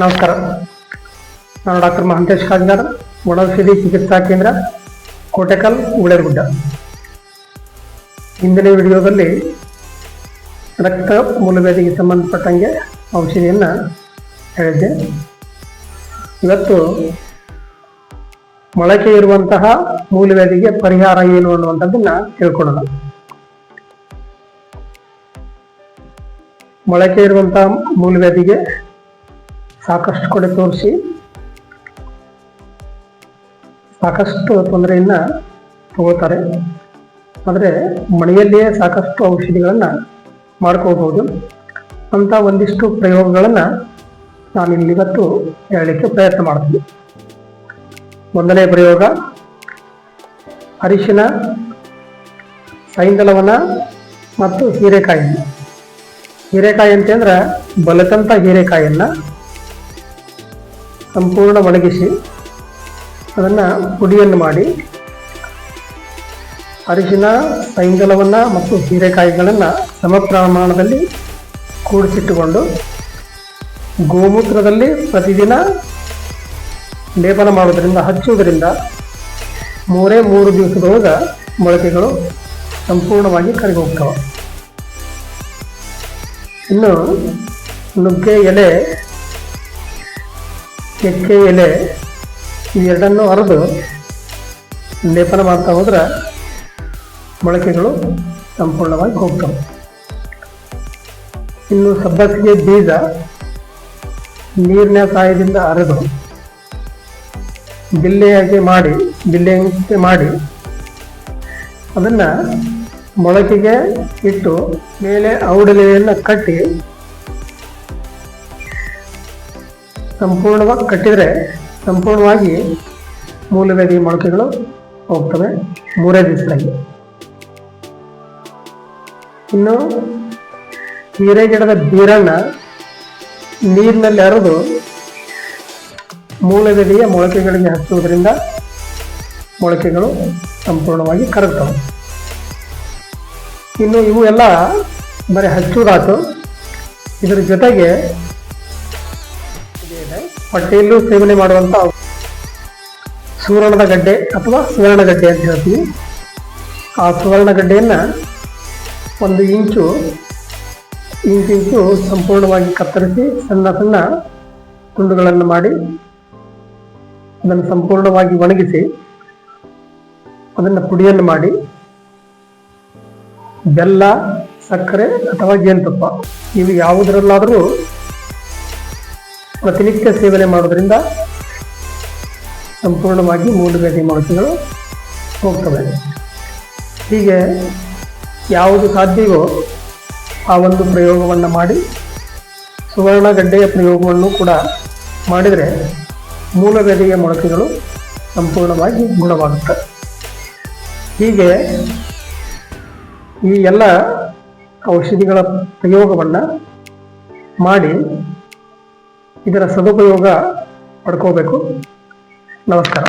ನಮಸ್ಕಾರ. ನಾನು ಡಾಕ್ಟರ್ ಮಹಂತೇಶ್ ಕಾಜ್ಗಾರ್ ಒಣೌಷಧಿ ಚಿಕಿತ್ಸಾ ಕೇಂದ್ರ, ಕೋಟೆಕಲ್ ಉಳೇರ್ಗುಡ್ಡ ಹಿಂದಿನ ವಿಡಿಯೋದಲ್ಲಿ ರಕ್ತ ಮೂಲವ್ಯಾಧಿಗೆ ಸಂಬಂಧಪಟ್ಟಂಗೆ ಔಷಧಿಯನ್ನು ಹೇಳಿದ್ದೆ. ಇವತ್ತು ಮೊಳಕೆ ಇರುವಂತಹ ಮೂಲವ್ಯಾಧಿಗೆ ಪರಿಹಾರ ಏನು ಅನ್ನುವಂಥದ್ದನ್ನ ತಿಳ್ಕೊಳ್ಳೋಣ. ಮೊಳಕೆ ಇರುವಂತಹ ಮೂಲವ್ಯಾಧಿಗೆ ಸಾಕಷ್ಟು ಕಡೆ ತೋರಿಸಿ. ಸಾಕಷ್ಟು ತೊಂದರೆಯನ್ನ ತಗೋತಾರೆ. ಆದರೆ ಮನೆಯಲ್ಲಿಯೇ ಸಾಕಷ್ಟು ಔಷಧಿಗಳನ್ನು ಮಾಡ್ಕೋಬಹುದು. ಅಂತ ಒಂದಿಷ್ಟು ಪ್ರಯೋಗಗಳನ್ನು ನಾನು ಇಲ್ಲಿವತ್ತು ಹೇಳಲಿಕ್ಕೆ ಪ್ರಯತ್ನ ಮಾಡ್ತೀನಿ. ಮೊದಲನೇ ಪ್ರಯೋಗ, ಅರಿಶಿನ ಸೈಂದಲವನ ಮತ್ತು ಹೀರೆಕಾಯಿ ಹೀರೆಕಾಯಿ ಅಂತಂದ್ರೆ ಬಲತಂತ ಹೀರೆಕಾಯಿಯನ್ನ ಸಂಪೂರ್ಣ ಒಣಗಿಸಿ ಅದನ್ನು ಪುಡಿಯನ್ನು ಮಾಡಿ ಅರಿಶಿನ ಸೈಂಗಲವನ್ನ ಮತ್ತು ಹೀರೆಕಾಯಿಗಳನ್ನು ಸಮ ಪ್ರಮಾಣದಲ್ಲಿ ಕೂಡಿಸಿಟ್ಟುಕೊಂಡು ಗೋಮೂತ್ರದಲ್ಲಿ ಪ್ರತಿದಿನ ಲೇಪನ ಮಾಡೋದರಿಂದ ಹಚ್ಚುವುದರಿಂದ ಮೂರೇ ಮೂರು ದಿವಸದೊಳಗೆ ಮೊಳಕೆಗಳು ಸಂಪೂರ್ಣವಾಗಿ ಕರಗಿ ಹೋಗ್ತವೆ ಇನ್ನು ನುಗ್ಗೆ ಎಲೆ ಎಕ್ಕೆ ಎಲೆ ಇವೆರಡನ್ನು ಅರೆದು ಲೇಪನ ಮಾಡ್ತಾ ಹೋದ್ರೆ ಮೊಳಕೆಗಳು ಸಂಪೂರ್ಣವಾಗಿ ಹೋಗ್ತವೆ. ಇನ್ನು ಸಬ್ಬಸಿಗೆ ಬೀಜ ನೀರಿನ ಸಹಾಯದಿಂದ ಅರೆದು ಬಿಲ್ಲೆಯಾಗಿ ಮಾಡಿ, ಬಿಲ್ಲೆಯಂತೆ ಮಾಡಿ ಅದನ್ನು ಮೊಳಕೆಗೆ ಇಟ್ಟು ಮೇಲೆ ಔಡಲೆಯನ್ನು ಕಟ್ಟಿ ಸಂಪೂರ್ಣವಾಗಿ ಕಟ್ಟಿದರೆ ಸಂಪೂರ್ಣವಾಗಿ ಮೂಲವ್ಯಾಧಿ ಮೊಳಕೆಗಳು ಹೋಗ್ತವೆ. ಮೂರೇ ದಿವಸದಲ್ಲಿ. ಇನ್ನು ಹೀರೆ ಗಿಡದ ಬೀರನ್ನ ನೀರಿನಲ್ಲಿ ಹರಿದು ಮೂಲವ್ಯಾಧಿಯ ಮೊಳಕೆಗಳಿಗೆ ಹಚ್ಚುವುದರಿಂದ ಮೊಳಕೆಗಳು ಸಂಪೂರ್ಣವಾಗಿ ಕರಗ್ತವೆ. ಇನ್ನು ಇವು ಎಲ್ಲ ಬರೀ ಹಚ್ಚುವುದಾತು. ಇದರ ಜೊತೆಗೆ ಹೊಟ್ಟೆಯಲ್ಲೂ ಸೇವನೆ ಮಾಡುವಂತ ಸುವರ್ಣದ ಗಡ್ಡೆ ಅಥವಾ ಸುವರ್ಣ ಗಡ್ಡೆ ಅಂತ ಹೇಳ್ತೀವಿ. ಆ ಸುವರ್ಣ ಗಡ್ಡೆಯನ್ನ ಒಂದು ಇಂಚು ಇಂಚು ಇಂಚು ಸಂಪೂರ್ಣವಾಗಿ ಕತ್ತರಿಸಿ ಸಣ್ಣ ಸಣ್ಣ ತುಂಡುಗಳನ್ನು ಮಾಡಿ ಅದನ್ನು ಸಂಪೂರ್ಣವಾಗಿ ಒಣಗಿಸಿ ಅದನ್ನು ಪುಡಿಯನ್ನು ಮಾಡಿ ಬೆಲ್ಲ, ಸಕ್ಕರೆ ಅಥವಾ ಜೇನುತುಪ್ಪ. ಇವು ಯಾವುದರಲ್ಲಾದರೂ ಪ್ರತಿನಿತ್ಯ ಸೇವನೆ ಮಾಡೋದ್ರಿಂದ ಸಂಪೂರ್ಣವಾಗಿ ಮೂಲವ್ಯಾಧಿ ಮೊಳಕೆಗಳು ಹೋಗ್ತವೆ. ಹೀಗೆ ಯಾವುದು ಸಾಧ್ಯವೋ ಆ ಒಂದು ಪ್ರಯೋಗವನ್ನು ಮಾಡಿ ಸುವರ್ಣ ಗಡ್ಡೆಯ ಪ್ರಯೋಗವನ್ನು ಕೂಡ ಮಾಡಿದರೆ ಮೂಲವ್ಯಾಧಿಯ ಮೊಳಕೆಗಳು ಸಂಪೂರ್ಣವಾಗಿ ಗುಣವಾಗುತ್ತೆ. ಹೀಗೆ ಈ ಎಲ್ಲ ಔಷಧಿಗಳ ಪ್ರಯೋಗವನ್ನು ಮಾಡಿ ಇದರ ಸದುಪಯೋಗ ಪಡ್ಕೋಬೇಕು. ನಮಸ್ಕಾರ.